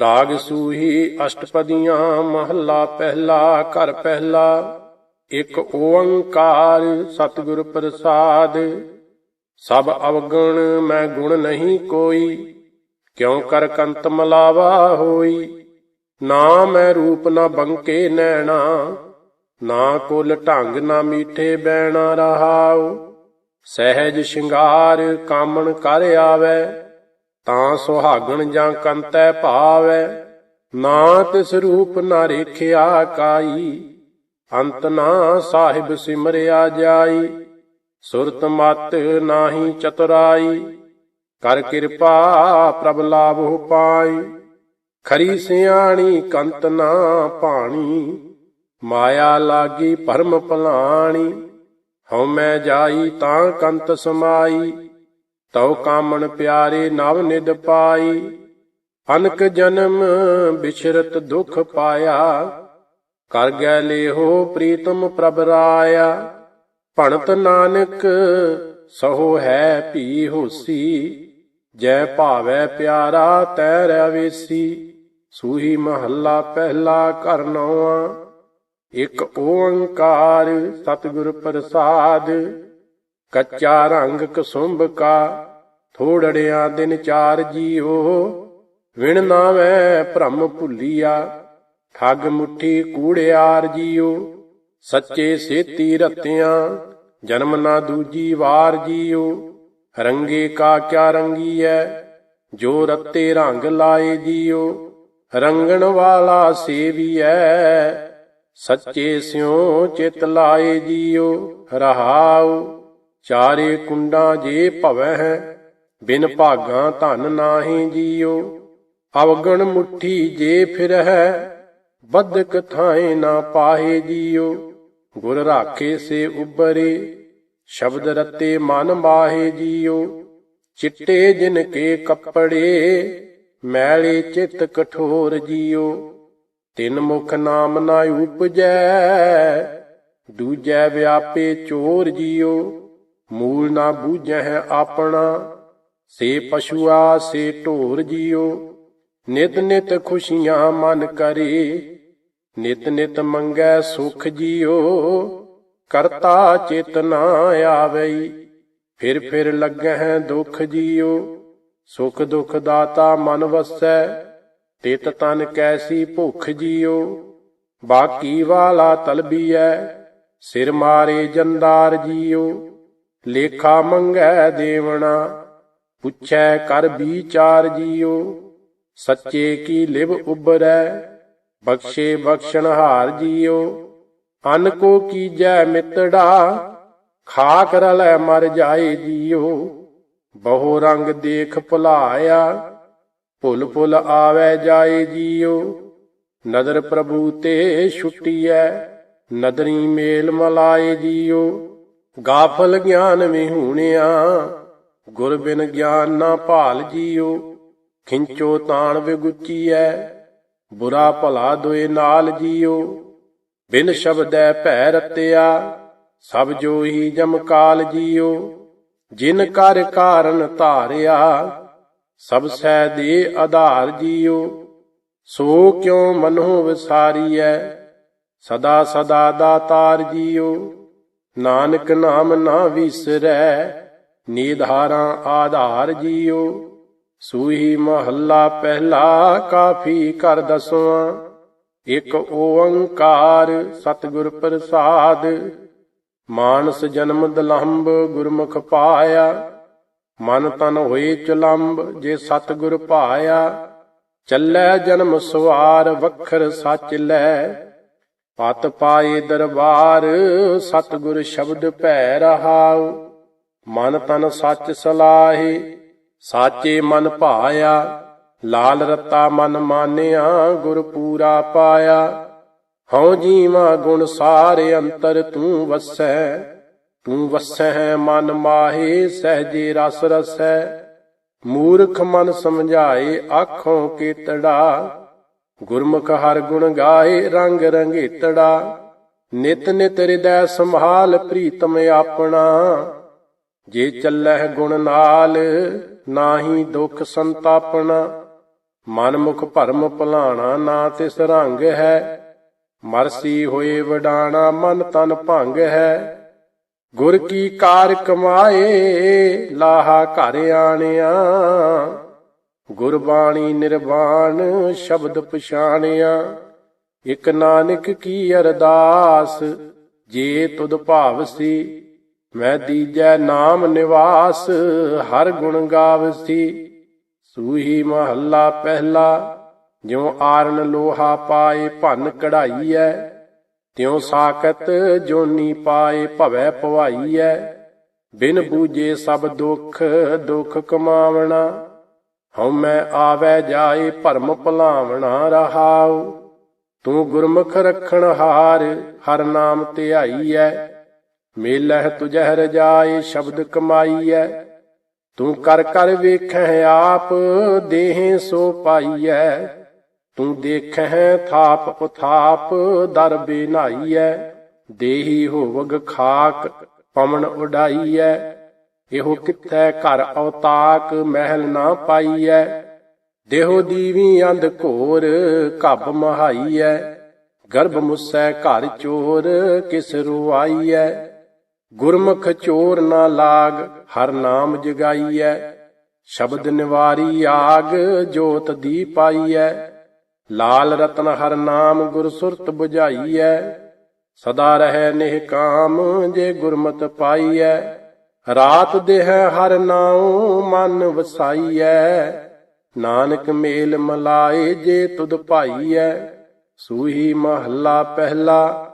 ਰਾਗ ਸੂਹੀ ਅਸ਼ਟਪਦੀਆਂ, ਮਹੱਲਾ ਪਹਿਲਾ, ਘਰ ਪਹਿਲਾ। ਇਕ ਓੰਕਾਰ ਸਤਿਗੁਰ ਪ੍ਰਸਾਦ। ਸਭ ਅਵਗੁਣ ਮੈਂ ਗੁਣ ਨਹੀਂ ਕੋਈ, ਕਿਉ ਕਰ ਕੰਤ ਮਲਾਵਾ ਹੋਈ? ਨਾ ਮੈਂ ਰੂਪ ਨਾ ਬੰਕੇ ਨੈਣਾ, ਨਾ ਕੁਲ ਢੰਗ ਨਾ ਮੀਠੇ ਬੈਣਾ ਰਹਾਉ। ਸਹਿਜ ਸ਼ਿੰਗਾਰ ਕਾਮਣ ਕਰ ਆਵੈ ਤਾਂ ਸੁਹਾਗਣ ਜਾਂ ਕੰਤੈ ਭਾਵੈ ਨਾ ਤਿਸ ਰੂਪ ਨਾ ਰੇਖਿਆ ਕਾਈ, ਅੰਤ ਨਾ ਸਾਹਿਬ ਸਿਮਰਿਆ ਜਾਈ, ਸੁਰਤ ਮਤ ਨਾਹੀ ਚਤੁਰਾਈ, ਕਰ ਕਿਰਪਾ ਪ੍ਰਭ ਲਾਭੋ ਪਾਈ, ਖਰੀ ਸਿਆਣੀ ਕੰਤ ਨਾ ਪਾਣੀ ਮਾਇਆ ਲਾਗੀ ਭਰਮ ਭਲਾਣੀ ਹਉ ਮੈਂ ਜਾਈ ਤਾਂ ਕੰਤ ਸਮਾਈ ਤਉ ਕਾਮਣ ਪਿਆਰੇ ਨਵ ਨਿਦ ਪਾਈ, ਅਨਕ ਜਨਮ ਬਿਛਰਤ ਦੁਖ ਪਾਇਆ। ਕਰ ਗੈ ਲੇਹੋ ਪ੍ਰੀਤਮ ਪ੍ਰਭ ਰਾਇਆ, ਭਣਤ ਨਾਨਕ ਸਹੋ ਹੈ ਭੀ ਹੋਸੀ। ਜੈ ਭਾਵੈ ਪਿਆਰਾ ਤੈ ਰਵੇਸੀ ਸੂਹੀ ਮਹੱਲਾ ਪਹਿਲਾ ਘਰ ਨੌਵਾਂ। ਇੱਕ ਓੰਕਾਰ ਸਤਿਗੁਰ ਪ੍ਰਸਾਦ ਕੱਚਾ ਰੰਗ ਕਸੁੰਭ ਕਾ, ਥੋੜੜਿਆ ਦਿਨ ਚਾਰ ਜੀਓ। ਵਿਣ ਨਾਵੇਂ ਭ੍ਰਮ ਭੁੱਲੀਆ, ਠੱਗ ਮੁੱਠੀ ਕੂੜਿਆਰ ਜੀਓ। ਸੱਚੇ ਸੇਤੀ ਰਤਿਆਂ, ਜਨਮ ਨਾ ਦੂਜੀ ਵਾਰ ਜੀਓ। ਰੰਗੇ ਕਾ ਕਿਆ ਰੰਗੀਐ, ਜੋ ਰਤੇ ਰੰਗ ਲਾਏ ਜੀਓ। ਰੰਗਣ ਵਾਲਾ ਸੇਵੀਐ, ਸੱਚੇ ਸਿਉ ਚਿਤ ਲਾਏ ਜੀਓ। ਰਹਾਉ ਚਾਰੇ ਕੁੰਡਾਂ ਜੇ ਭਵੈ ਹੈ, ਬਿਨ ਭਾਗਾਂ ਧਨ ਨਾਹੀ ਜੀਓ। ਅਵਗਣ ਮੁਠੀ ਜੇ ਫਿਰਹਿ ਬਦਕ ਥਾਏ ਨਾ ਪਾਹੇ ਜੀਓ। ਗੁਰ ਰਾਖੇ ਸੇ ਉਬਰੇ ਸ਼ਬਦ ਰਤੇ ਮਨ ਮਾਹੇ ਜੀਓ। ਚਿੱਟੇ ਜਿਨ ਕੇ ਕੱਪੜੇ, ਮੈਲੇ ਚਿੱਤ ਕਠੋਰ ਜੀਓ। ਤਿੰਨ ਮੁਖ ਨਾਮ ਨਾ ਉਪਜੈ, ਦੂਜੈ ਵਿਆਪੇ ਚੋਰ ਜੀਓ। ਮੂਲ ਨਾ ਬੂਝੈ ਆਪਣਾ, ਸੇ ਪਸ਼ੂਆ ਸੇ ਢੋਰ ਜੀਓ। ਨਿਤ ਨਿਤ ਖੁਸ਼ੀਆਂ ਮਨ ਕਰੇ, ਨਿਤ ਨਿਤ ਮੰਗੈ ਸੁਖ ਜੀਓ। ਕਰਤਾ ਚੇਤਨਾ ਆਵਈ, ਫਿਰ ਫਿਰ ਲੱਗਹਿ ਦੁਖ ਜੀਓ। ਸੁਖ ਦੁਖ ਦਾਤਾ ਮਨ ਵਸੈ, ਤਿਤ ਤਨ ਕੈਸੀ ਭੁਖ ਜੀਓ। ਬਾਕੀ ਵਾਲਾ ਤਲਬੀਐ ਸਿਰ ਮਾਰੇ ਜੰਦਾਰ ਜੀਓ। ਲੇਖਾ ਮੰਗੈ ਦੇਵਣਾ, ਪੁੱਛੈ ਕਰ ਵਿਚਾਰ ਜੀਓ, ਸੱਚੇ ਕੀ ਲਿਵ ਉਬਰੈ ਬਖਸ਼ੇ ਬਖਸ਼ਣ ਹਾਰ ਜੀਓ। ਅਨ ਕੋ ਕੀਜੈ ਮਿੱਤੜਾ, ਖਾਕ ਰਲੈ ਮਰ ਜਾਏ ਜੀਓ। ਬਹੁ ਰੰਗ ਦੇਖ ਭੁਲਾਇਆ, ਭੁੱਲ ਭੁੱਲ ਆਵੈ ਜਾਏ ਜੀਓ। ਨਦਰ ਪ੍ਰਭੂ ਤੇ ਛੁੱਟੀਐ, ਨਦਰੀ ਮੇਲ ਮਲਾਏ ਜੀਓ। ਗਾਫਲ ਗਿਆਨ ਵਿਹੂਣਿਆ ਗੁਰ ਬਿਨ ਗਿਆਨ ਨਾ ਭਾਲ ਜੀਓ, ਖਿੰਚੋ ਤਾਣ ਵਿਗੁਚੀਐ। ਬੁਰਾ ਭਲਾ ਦੁਏ ਨਾਲ ਜੀਓ, ਬਿਨ ਸ਼ਬਦੈ ਭੈ ਰਤਿਆ। ਸਭ ਜੋ ਹੀ ਜਮਕਾਲ ਜੀਓ, ਜਿਨ ਕਰ ਕਾਰਨ ਧਾਰਿਆ। ਸਭ ਸੈ ਦੇ ਆਧਾਰ ਜੀਓ, ਸੋ ਕਿਉ ਮਨੋ ਵਿਸਾਰੀਐ। ਸਦਾ ਸਦਾ ਦਾਤਾਰ ਜੀਓ। ਨਾਨਕ ਨਾਮ ਨਾ ਵਿਸਰੈ, ਨੀਧਾਰਾਂ ਆਧਾਰ ਜੀਓ। ਸੂਹੀ ਮਹੱਲਾ ਪਹਿਲਾ ਕਾਫੀ ਕਰ ਦਸਵਾਂ। ਇੱਕ ਓੰਕਾਰ ਸਤਿਗੁਰ ਪ੍ਰਸਾਦ, ਮਾਨਸ ਜਨਮ ਦਲੰਭ ਗੁਰਮੁਖ ਪਾਇਆ। ਮਨ ਤਨ ਹੋਏ ਚਲੰਬ ਜੇ ਸਤਿਗੁਰ ਪਾਇਆ। ਚੱਲੈ ਜਨਮ ਸਵਾਰ ਵਖਰ ਸੱਚ ਲੈ ਪਤ ਪਾਏ ਦਰਬਾਰ, ਸਤਿਗੁਰ ਸ਼ਬਦ ਭੈ ਰਹਾਉ। ਮਨ ਤਨ ਸੱਚ ਸਲਾਹੇ, ਸਾਚੇ ਮਨ ਭਾਇਆ। ਲਾਲ ਰਤਾ ਮਨ ਮਾਨਿਆ, ਗੁਰ ਪੂਰਾ ਪਾਇਆ। ਹਉ ਜੀਵਾ ਗੁਣ ਸਾਰੇ ਅੰਤਰ ਤੂੰ ਵਸੈ। ਤੂੰ ਵਸੈ ਮਨ ਮਾਹੇ, ਸਹਜੇ ਰਸ ਰਸੈ। ਮੂਰਖ ਮਨ ਸਮਝਾਏ, ਆਖੋਂ ਕੀਤੜਾ। ਗੁਰਮੁਖ ਹਰ ਗੁਣ ਗਾਏ ਰੰਗ ਰੰਗੇਤੜਾ। ਨਿਤ ਨਿਤ ਹਿਰਦੈ ਸੰਭਾਲ ਪ੍ਰੀਤਮ ਆਪਣਾ। ਜੇ ਚੱਲਹਿ ਗੁਣ ਨਾਲ ਨਾਹੀ ਦੁਖ ਸੰਤਾਪਣਾ। ਮਨ ਮੁਖ ਭਰਮ ਭੁਲਾਣਾ ਨਾ ਤਿਸ ਰੰਗ ਹੈ। ਮਰਸੀ ਹੋਏ ਵਡਾਣਾ ਮਨ ਤਨ ਭੰਗ ਹੈ। ਗੁਰ ਕੀ ਕਾਰ ਕਮਾਏ ਲਾਹਾ ਘਰ ਆਣਿਆ। ਗੁਰਬਾਣੀ ਨਿਰਵਾਣ ਸ਼ਬਦ ਪਛਾਣਿਆ। ਇਕ ਨਾਨਕ ਕੀ ਅਰਦਾਸ, ਜੇ ਤੁਧ ਭਾਵਸੀ, ਮੈਂ ਦੀਜੈ ਨਾਮ ਨਿਵਾਸ, ਹਰ ਗੁਣ ਗਾਵਸੀ। ਸੂਹੀ ਮਹੱਲਾ ਪਹਿਲਾ, ਜਿਉ ਆਰਨ ਲੋਹਾ ਪਾਏ ਭੰਨ ਕਢਾਈਐ, ਤਿਉ ਸਾਕਤ ਜੋਨੀ ਪਾਏ ਭਵੈ ਭਵਾਈਐ। ਬਿਨ ਬੂਜੇ ਸਭ ਦੁਖ ਦੁਖ ਕਮਾਵਣਾ। ਹਉਮੈ ਆਵੈ ਜਾਏ ਭਰਮ ਭੁਲਾਵਣਾ ਰਹਾਉ, ਤੂੰ ਗੁਰਮੁਖ ਰਖਣ ਹਾਰ, ਹਰ ਨਾਮ ਧਿਆਈਐ। ਮੇਲਹਿ ਤੁਝਹਿ ਰਜਾਏ ਸ਼ਬਦ ਕਮਾਈਐ, ਤੂੰ ਕਰ ਕਰ ਵੇਖੈ ਆਪ, ਦੇਹ ਸੋ ਪਾਈਐ। ਤੂੰ ਦੇਖੈ ਥਾਪ ਉਥਾਪ, ਦਰ ਬੇਨਾਈਐ, ਦੇਹੀ ਹੋਵਗ ਖਾਕ ਪਵਨ ਉਡਾਈਐ। ਇਹੋ ਕਿਥੈ ਘਰ ਅਵਤਾਕ ਮਹਿਲ ਨਾ ਪਾਈਐ? ਦੇਹੋ ਦੀਵੀ ਅੰਧ ਘੋਰ ਘੱਬ ਮਹਾਈਐ। ਗਰਭ ਮੁਸੈ ਘਰ ਚੋਰ ਕਿਸ ਰੁਆਈਐ? ਗੁਰਮੁਖ ਚੋਰ ਨਾ ਲਾਗ ਹਰ ਨਾਮ ਜਗਾਈਐ। ਸ਼ਬਦ ਨਿਵਾਰੀ ਆਗ ਜੋਤ ਦੀ ਪਾਈਐ। ਲਾਲ ਰਤਨ ਹਰ ਨਾਮ ਗੁਰ ਸੁਰਤ 부ਝਾਈਐ ਸਦਾ ਰਹਿ ਨਿਹ ਕਾਮ ਜੇ ਗੁਰਮਤ ਪਾਈਐ। ਰਾਤ ਦੇਹ ਹਰ ਨਾਉ ਮਨ ਵਸਾਈਐ। ਨਾਨਕ ਮੇਲ ਮਲਾਏ ਜੇ ਤੁਧ ਭਾਈਐ। ਸੂਹੀ ਮਹੱਲਾ ਪਹਿਲਾ,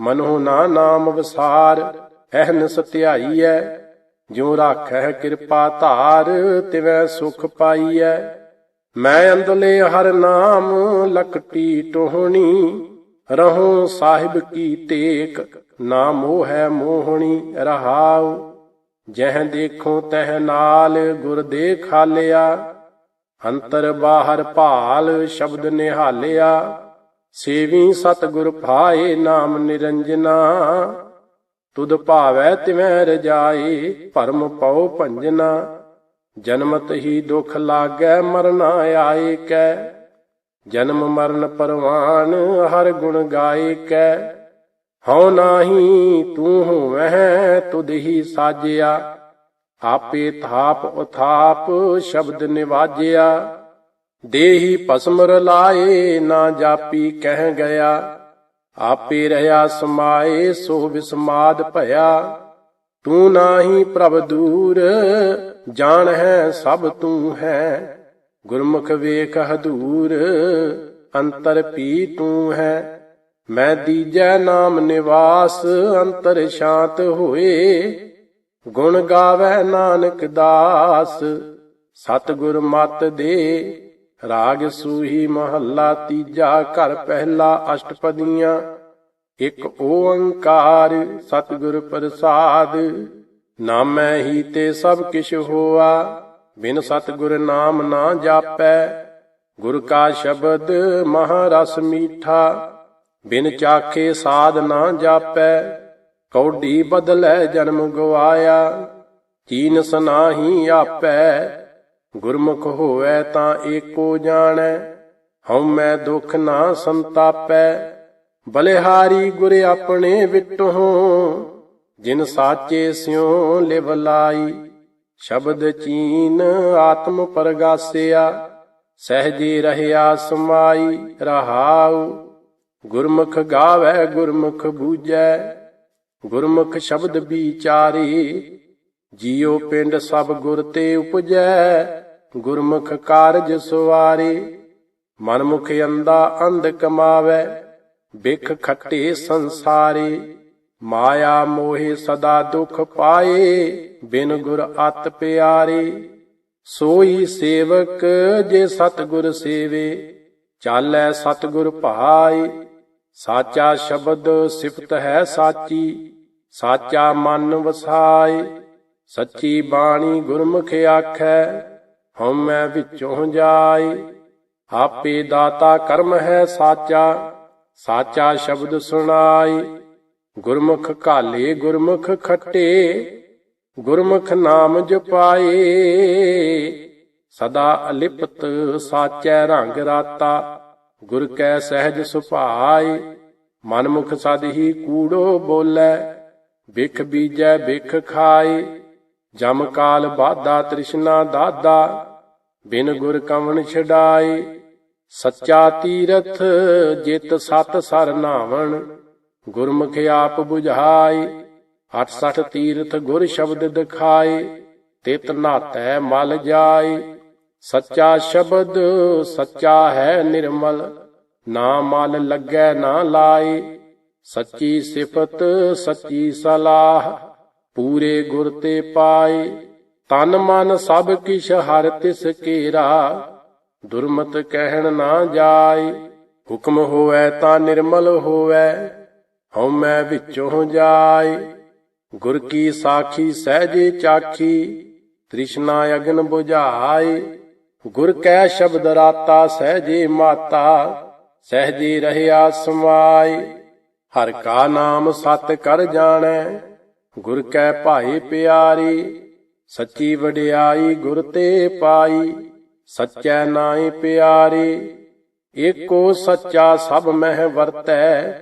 ਮਨੋ ਨਾ ਨਾਮ ਵਿਸਾਰ, ਅਹਨ ਸਤਿਆਈਐ। ਜਿਉ ਰਾਖੈ ਕਿਰਪਾ ਧਾਰ, ਤਿਵੈ ਸੁਖ ਪਾਈਐ। ਮੈਂ ਅੰਦਲੇ ਹਰ ਨਾਮ ਲਕਟੀ ਟੋਹਣੀ, ਰਹੋ ਸਾਹਿਬ ਕੀ ਟੇਕ ਨਾ ਮੋਹ ਹੈ ਮੋਹਣੀ ਰਹਾਉ। ਜਹ ਦੇਖੋ ਤਹ ਨਾਲ ਗੁਰ ਦੇ ਖਾਲਿਆ, ਅੰਤਰ ਬਾਹਰ ਭਾਲ ਸ਼ਬਦ ਨਿਹਾਲਿਆ, ਸੇਵੀ ਸਤਿਗੁਰ ਭਾਏ ਨਾਮ ਨਿਰੰਜਨਾ, ਤੁਧ ਭਾਵੈ ਤਿਵੈ ਰਜਾਈ ਭਰਮ ਪਉ ਭੰਜਨਾ, ਜਨਮਤ ਹੀ ਦੁਖ ਲਾਗੈ ਮਰਨਾ ਆਏ ਕੈ, ਜਨਮ ਮਰਨ ਪਰਵਾਨ ਹਰ ਗੁਣ ਗਾਏ ਕੈ। ਹਉ ਨਾਹੀ, ਤੂੰ ਹੋਵਹਿ ਤੁਧ ਹੀ ਸਾਜਿਆ। ਆਪੇ ਥਾਪ ਉਥਾਪ ਸ਼ਬਦ ਨਿਵਾਜਿਆ। ਦੇਹੀ ਭਸਮ ਰਲਾਏ ਨਾ ਜਾਪੀ ਕਹਿ ਗਿਆ। ਆਪੇ ਰਹਾ ਸਮਾਏ ਸੋ ਵਿਸਮਾਦ ਭਇਆ। ਤੂੰ ਨਾਹੀ ਪ੍ਰਭ ਦੂਰ, ਜਾਣ ਹੈ ਸਭ ਤੂੰ ਹੈ। ਗੁਰਮੁਖ ਵੇਖ ਹਦੂਰ, ਅੰਤਰ ਪੀ ਤੂੰ ਹੈ। ਮੈਂ ਦੀਜੈ ਨਾਮ ਨਿਵਾਸ, ਅੰਤਰ ਸ਼ਾਂਤ ਹੋਏ। ਗੁਣ ਗਾਵੇ ਨਾਨਕ ਦਾਸ, ਸਤਿਗੁਰ ਮਤ ਦੇ। ਰਾਗ ਸੂਹੀ ਮਹੱਲਾ ਤੀਜਾ ਘਰ ਪਹਿਲਾ ਅਸ਼ਟਪਦੀਆਂ। ਇੱਕ ਓੰਕਾਰ ਸਤਿਗੁਰ ਪ੍ਰਸਾਦ, ਨਾਮੈ ਹੀ ਤੇ ਸਭ ਕਿਛ ਹੋਆ। ਬਿਨ ਸਤਿਗੁਰ ਨਾਮ ਨਾ ਜਾਪੈ, ਗੁਰ ਕਾ ਸ਼ਬਦ ਮਹਾ ਰਸ ਮੀਠਾ। ਬਿਨ ਚਾਖੇ ਸਾਧ ਨਾ ਜਾਪੈ, ਕੌਡੀ ਬਦਲੈ ਜਨਮ ਗਵਾਇਆ, ਚੀਨ ਸਨਾਹੀ ਆਪੈ, ਗੁਰਮੁਖ ਹੋਵੈ ਤਾਂ ਏਕੋ ਜਾਣੈ ਹਉਮੈ ਦੁਖ ਨਾ ਸੰਤਾਪੈ, ਬਲਿਹਾਰੀ ਗੁਰ ਆਪਣੇ ਵਿਟਹੁ ਜਿਨ ਸਾਚੇ ਸਿਉ ਲਿਵ ਲਾਈ, ਸ਼ਬਦ ਚੀਨ ਆਤਮ ਪਰਗਾਸਿਆ, ਸਹਿਜੇ ਰਹਿਆ ਸਮਾਈ, ਰਹਾਉ ਗੁਰਮੁਖ ਗਾਵੇ, ਗੁਰਮੁਖ ਬੂਝੈ। ਗੁਰਮੁਖ ਸ਼ਬਦ ਵਿਚਾਰੀ, ਜੀਉ ਪਿੰਡ ਸਭ ਗੁਰ ਤੇ ਉਪਜੈ। ਗੁਰਮੁਖ ਕਾਰਜ ਸੁਵਾਰੇ, ਮਨਮੁਖ ਅੰਦਾ ਅੰਧ ਕਮਾਵੇ। ਬਿਖ ਖੱਟੇ ਸੰਸਾਰੇ, ਮਾਇਆ ਮੋਹਿ ਸਦਾ ਦੁਖ ਪਾਏ। ਬਿਨ ਗੁਰ ਅਤ ਪਿਆਰੇ, ਸੋਈ ਸੇਵਕ ਜੇ ਸਤਗੁਰ ਸੇਵੇ। ਚਾਲੈ ਸਤਗੁਰ ਭਾਈ ਸਾਚਾ ਸ਼ਬਦ ਸਿਫਤ ਹੈ ਸਾਚੀ, ਸਾਚਾ ਮਨ ਵਸਾਏ, ਸੱਚੀ ਬਾਣੀ ਗੁਰਮੁਖ ਆਖੈ, ਹਉਮੈ ਵਿੱਚੋਂ ਜਾਏ। ਆਪੇ ਦਾਤਾ ਕਰਮ ਹੈ ਸਾਚਾ ਸਾਚਾ ਸ਼ਬਦ ਸੁਣਾਏ। ਗੁਰਮੁਖ ਕਾਲੇ ਗੁਰਮੁਖ ਖੱਟੇ, ਗੁਰਮੁਖ ਨਾਮ ਜਪਾਏ। ਸਦਾ ਅਲਿਪਤ, ਸਾਚੈ ਰੰਗ ਰਾਤਾ। ਗੁਰ ਕੈ ਸਹਿਜ ਸੁਭਾਈ ਮਨਮੁਖ ਸਦ ਹੀ ਕੂੜੋ ਬੋਲੇ ਵਿਖ ਬੀਜੈ ਵਿਖ ਖਾਈ ਜਮ ਕਾਲ ਬਾਧਾ ਤ੍ਰਿਸ਼ਨਾ ਦਾਦਾ, ਬਿਨ ਗੁਰ ਕਵਣ ਛਡਾਈ ਸੱਚਾ ਤੀਰਥ ਜਿਤ ਸਤ ਸਰ ਨਾਵਣ, ਗੁਰਮੁਖ ਆਪ 부ਝਾਈ 68 ਤੀਰਥ ਗੁਰ ਸ਼ਬਦ ਦਿਖਾਏ ਤਿਤ ਨਾਤੈ ਮਲ ਜਾਈ ਸੱਚਾ ਸ਼ਬਦ ਸੱਚਾ ਹੈ ਨਿਰਮਲ, ਨਾ ਮਲ ਲੱਗੈ ਨਾ ਲਾਏ। ਸੱਚੀ ਸਿਫਤ, ਸੱਚੀ ਸਲਾਹ, ਪੂਰੇ ਗੁਰ ਤੇ ਪਾਏ। ਤਨ ਮਨ ਸਭ ਕਿਛ ਹਰ ਤਿਸ ਕੇਰਾ, ਦੁਰਮਤ ਕਹਿਣ ਨਾ ਜਾਏ। ਹੁਕਮ ਹੋਵੇ ਤਾਂ ਨਿਰਮਲ ਹੋਵੇ ਹਉਮੈ ਵਿੱਚੋਂ ਜਾਏ। ਗੁਰ ਕੀ ਸਾਖੀ ਸਹਿਜੇ ਚਾਖੀ, ਤ੍ਰਿਸ਼ਨਾ ਅਗਨ 부ਝਾਏ ਗੁਰ ਕੈ ਸ਼ਬਦ ਰਾਤਾ ਸਹਿਜੇ ਮਾਤਾ, ਸਹਿਜੇ ਰਹਿਆ ਸਮਾਈ। ਹਰ ਕਾ ਨਾਮ ਸਤ ਕਰ ਜਾਣੈ, ਗੁਰ ਕੈ ਭਾਏ ਪਿਆਰੀ। ਸੱਚੀ ਵਡਿਆਈ ਗੁਰ ਤੇ ਪਾਈ, ਸੱਚੈ ਨਾਏ ਪਿਆਰੀ। ਏਕੋ ਸੱਚਾ ਸਭ ਮਹਿ ਵਰਤੈ,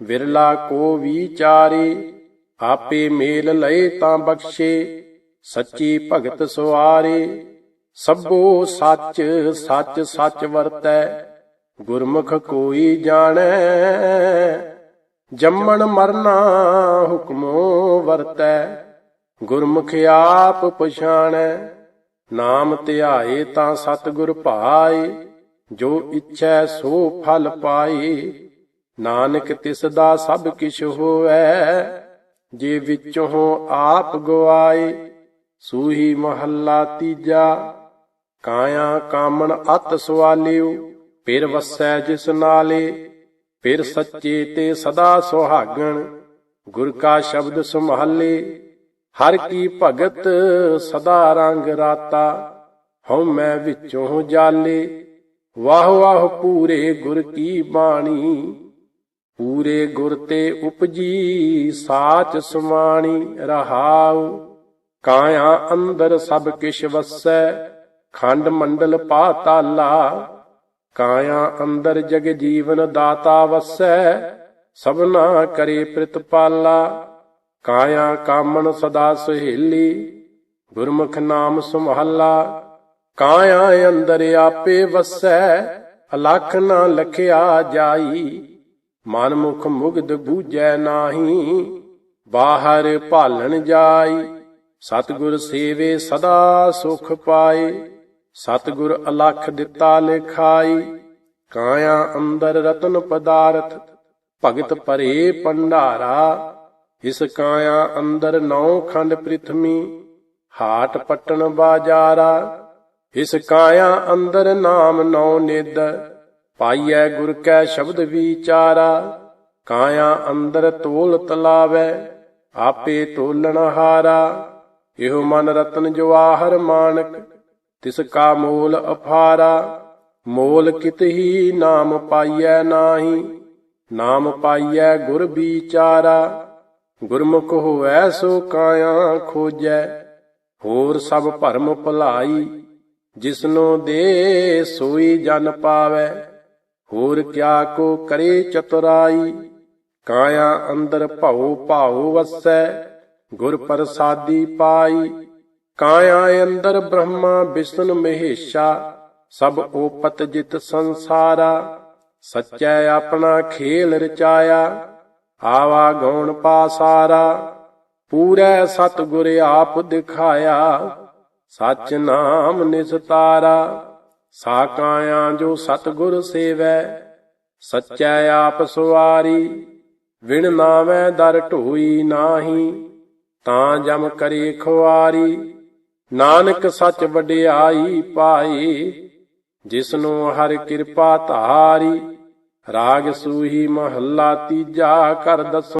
ਵਿਰਲਾ ਕੋ ਵਿਚਾਰੀ। ਆਪੇ ਮੇਲ ਲਏ ਤਾਂ ਬਖਸ਼ੇ, ਸੱਚੀ ਭਗਤ ਸੁਆਰੇ। ਸਭੋ ਸੱਚ ਸੱਚ ਸੱਚ ਵਰਤੈ, ਗੁਰਮੁਖ ਕੋਈ ਜਾਣੈ। ਜੰਮਣ ਮਰਨਾ ਹੁਕਮੋ ਵਰਤੈ, ਗੁਰਮੁਖ ਆਪ ਪਛਾਣੈ। ਨਾਮ ਧਿਆਏ ਤਾਂ ਸਤਿਗੁਰ ਭਾਏ, ਜੋ ਇੱਛੈ ਸੋ ਫਲ ਪਾਏ। ਨਾਨਕ ਤਿਸ ਦਾ ਸਭ ਕਿਛ ਹੋਵੈ ਜੇ ਵਿੱਚੋਂ ਆਪ ਗਵਾਏ ਸੂਹੀ ਮਹੱਲਾ ਤੀਜਾ। ਕਾਇਆ ਕਾਮਣ ਅਤ ਸਵਾਲਿਓ, ਫਿਰ ਵਸੈ ਜਿਸ ਨਾਲੇ, ਫਿਰ ਸੱਚੇ ਤੇ ਸਦਾ ਸੁਹਾਗਣ, ਗੁਰ ਕਾ ਸ਼ਬਦ ਸੁਮਹੱਲੇ ਹਰ ਕੀ ਭਗਤ ਸਦਾ ਰੰਗ ਰਾਤਾ, ਹਉ ਮੈਂ ਵਿੱਚੋਂ ਜਾਲੇ, ਵਾਹ ਵਾਹ ਪੂਰੇ ਗੁਰ ਕੀ ਬਾਣੀ, ਪੂਰੇ ਗੁਰ ਤੇ ਉਪਜੀ ਸਾਚ ਸਮਾਣੀ ਰਹਾਉ, ਕਾਇਆ ਅੰਦਰ ਸਭ ਕਿਛ ਵਸੈ ਖੰਡ ਮੰਡਲ ਪਾਤਾਲਾ ਕਾਇਆ ਅੰਦਰ ਜਗ ਜੀਵਨ ਦਾਤਾ ਵਸੈ, ਸਭਨਾ ਕਰੇ ਪ੍ਰਿਤਪਾਲਾ। ਕਾਇਆ ਕਾਮਣ ਸਦਾ ਸੁਹੇਲੀ, ਗੁਰਮੁਖ ਨਾਮ ਸੁਮਹੱਲਾ ਕਾਇਆ ਅੰਦਰ ਆਪੇ ਵਸੈ, ਅਲਖ ਨਾ ਲਖਿਆ ਜਾਈ। ਮਨ ਮੁਖ ਮੁਗਧ ਬੂਝੈ ਨਾਹੀ, ਬਾਹਰ ਭਾਲਣ ਜਾਈ। ਸਤਿਗੁਰ ਸੇਵੇ ਸਦਾ ਸੁਖ ਪਾਏ। ਸਤਿਗੁਰ ਅਲਖ ਦਿੱਤਾ ਲਿਖਾਈ, ਕਾਇਆ ਅੰਦਰ ਰਤਨ ਪਦਾਰਥ, ਭਗਤ ਭਰੇ ਭੰਡਾਰਾ। ਇਸ ਕਾਇਆ ਅੰਦਰ ਨੌ ਖੰਡ ਪ੍ਰਿਥਮੀ, ਹਾਟ ਪਟਣ ਬਾਜਾਰਾ। ਇਸ ਕਾਇਆ ਅੰਦਰ ਨਾਮ ਨੌ ਨਿਦ ਪਾਈਐ ਗੁਰ ਕੈ ਸ਼ਬਦ ਵਿਚਾਰਾ। ਕਾਇਆ ਅੰਦਰ ਤੋਲ ਤਲਾਵੈ, ਆਪੇ ਤੋਲਣ ਹਾਰਾ। ਇਹੋ ਮਨ ਰਤਨ ਜਵਾਹਰ ਮਾਨਕ ਤਿਸ ਕਾ ਮੋਲ ਅਫਾਰਾ ਮੋਲ ਕਿਤ ਨਾਮ ਪਾਈਐ ਨਾਹੀ, ਨਾਮ ਪਾਈਐ ਗੁਰ ਵਿਚਾਰਾ ਗੁਰਮੁਖ ਹੋਐ ਸੋ ਕਾਇਆ ਖੋਜੈ, ਹੋਰ ਸਭ ਭਰਮ ਭੁਲਾਈ, ਜਿਸਨੋ ਦੇ ਸੋਈ ਜਨ ਪਾਵੈ, ਹੋਰ ਕਿਆ ਕੋ ਕਰੇ ਚਤੁਰਾਈ, ਕਾਇਆ ਅੰਦਰ ਭਉ ਭਾਉ ਵਸੈ, ਗੁਰ ਪ੍ਰਸਾਦੀ ਪਾਈ ਕਾਇਆ ਅੰਦਰ ਬ੍ਰਹਮਾ ਵਿਸ਼ਨ ਮਹੇਸ਼ਾ, ਸਭ ਓਪਤ ਜਿਤ ਸੰਸਾਰਾ, ਸੱਚੈ ਆਪਣਾ ਖੇਲ ਰਚਾਇਆ, ਆਵਾ ਗਉਣ ਪਾਸਾਰਾ ਪੂਰੈ ਸਤਿਗੁਰ ਆਪ ਦਿਖਾਇਆ, ਸਚ ਨਾਮ ਨਿਸਤਾਰਾ ਸਾ ਕਾਇਆ ਜੋ ਸਤਿਗੁਰ ਸੇਵੈ, ਸੱਚੈ ਆਪ ਸੁਆਰੀ, ਵਿਣ ਨਾਵੇਂ ਦਰ ਢੋਈ ਨਾਹੀ, ਤਾਂ ਜਮ ਕਰੇ ਖੁਆਰੀ। ਨਾਨਕ ਸੱਚ ਵਡਿਆਈ ਪਾਈ ਜਿਸਨੂੰ ਹਰ ਕਿਰਪਾ ਧਾਰੀ ਰਾਗ ਸੂਹੀ ਮਹੱਲਾ ਤੀਜਾ ਕਰ ਦਸੋ।